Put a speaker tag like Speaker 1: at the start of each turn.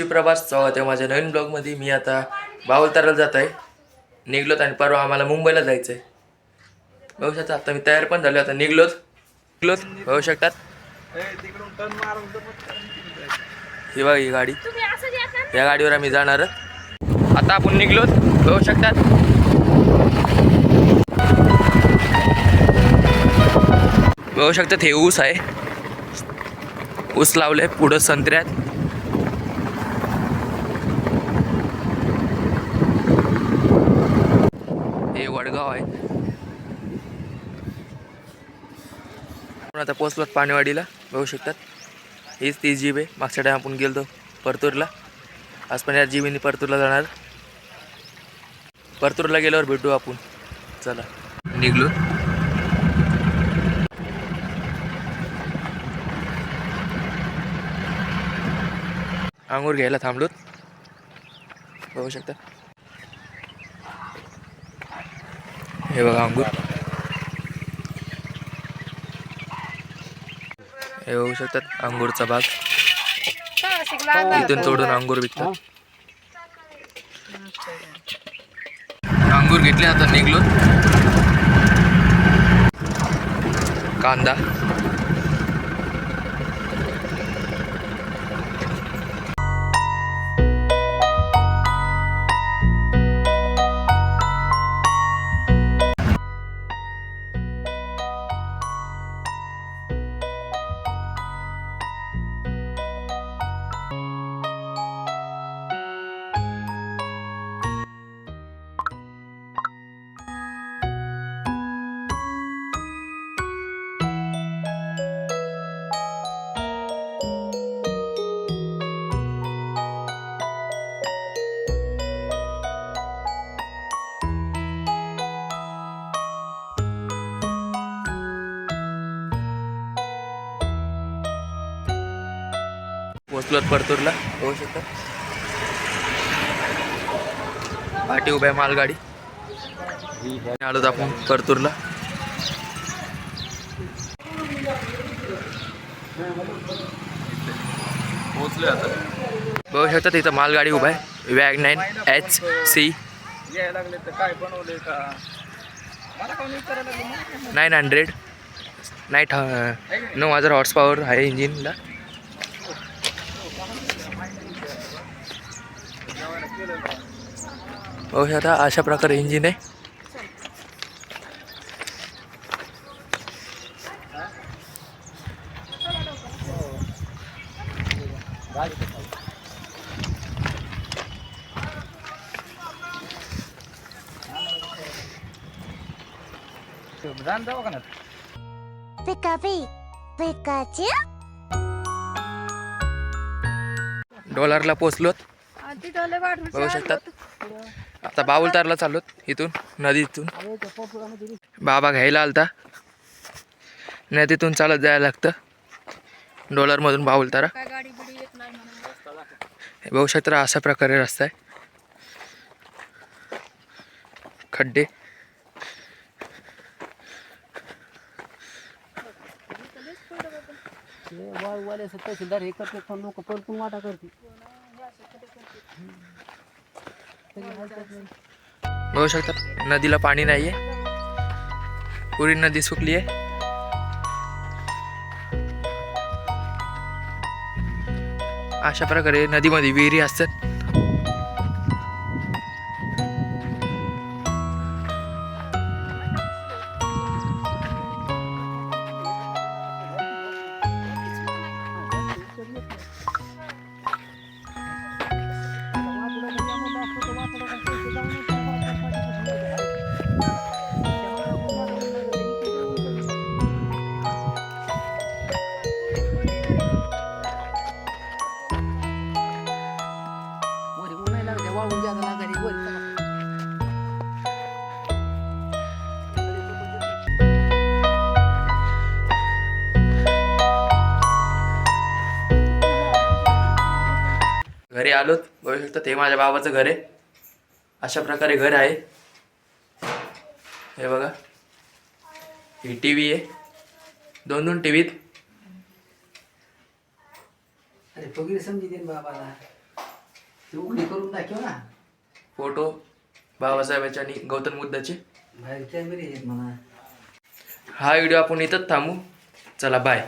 Speaker 1: सुप्रभात स्वागत आहे. माझ्या नवीन ब्लॉगमध्ये मी आता बावलताराला जात आहे निघलोत आणि परवा आम्हाला मुंबईला जायचं आहे बघू शकता आता मी तयार पण झालो आता निघलोत. निघलोत. बघू शकतात. ही बघा ही गाडी. या गाडीवर आम्ही जाणार आता आपण निघलोत. बघू शकतात. बघू शकतात हे ऊस आहे. ऊस लावले पुढं संत्र्यात. वडगाव आहे. आपण आता पोचलो पाणीवाडीला बघू शकतात. हीच ती जीब आहे. मागच्या टाइम आपण गेलो परतूरला. आज पण या जीबीने परतूरला जाणार. परतूरला गेल्यावर भेटू आपण. चला. निघलो. आंघोळ घ्यायला थांबलोत. बघू शकता. हे बघा अंगूर. हे बघू शकतात अंगूरचा भाग इथून तोडून अंगूर विकतात. अंगूर घेतले आता निघलो. कांदा. पोचलोत परतूरला. बघू शकता. पाठी उभ्या मालगाडी. आलोत आपण परतूरला.
Speaker 2: पोहोचले आता
Speaker 1: बघू शकता तिथं मालगाडी उभा आहे. वॅग नाईन एच सी.
Speaker 2: यायला लागले तर काय बनवले का
Speaker 1: नाईन हंड्रेड. नाईट नऊ हजार हॉर्स पॉवर आहे इंजिनला. बघू शकता अशा प्रकारे इंजिन आहे. डॉलरला पोचलोत बघू शकतात. आता बाउलतारला चाललो इथून नदीतून. बाबा घ्यायला आलता. नदीतून चालत जायला लागतं. डॉलरमधून बाउलतारा हे बघू शकता अशा प्रकारे रस्ता आहे. खड्डे.
Speaker 3: वाले तहसीलदार हे करते पण लोक पण वाटा करते.
Speaker 1: बघू शकतात नदीला पाणी नाही आहे पुरी नदी सुकली आहे अशा प्रकारे नदीमध्ये विहिरी असतात.
Speaker 3: वाळून जागा लागायची वरी चला.
Speaker 1: घरी आलोत बघू शकता ते माझ्या बाबाचं घर आहे. अशा प्रकारे घर आहे. हे बघा. ही टी व्ही आहे. दोन दोन टी व्हीत
Speaker 3: अरे पगडी समजी दे ना बाबाला. ते उघडी करून दाखव ना.
Speaker 1: फोटो बाबासाहेबांचे आणि गौतम बुद्धाचे.
Speaker 3: बाहेर कॅमेरे आहेत म्हणा.
Speaker 1: हा व्हिडिओ आपण इथंच थांबू. चला बाय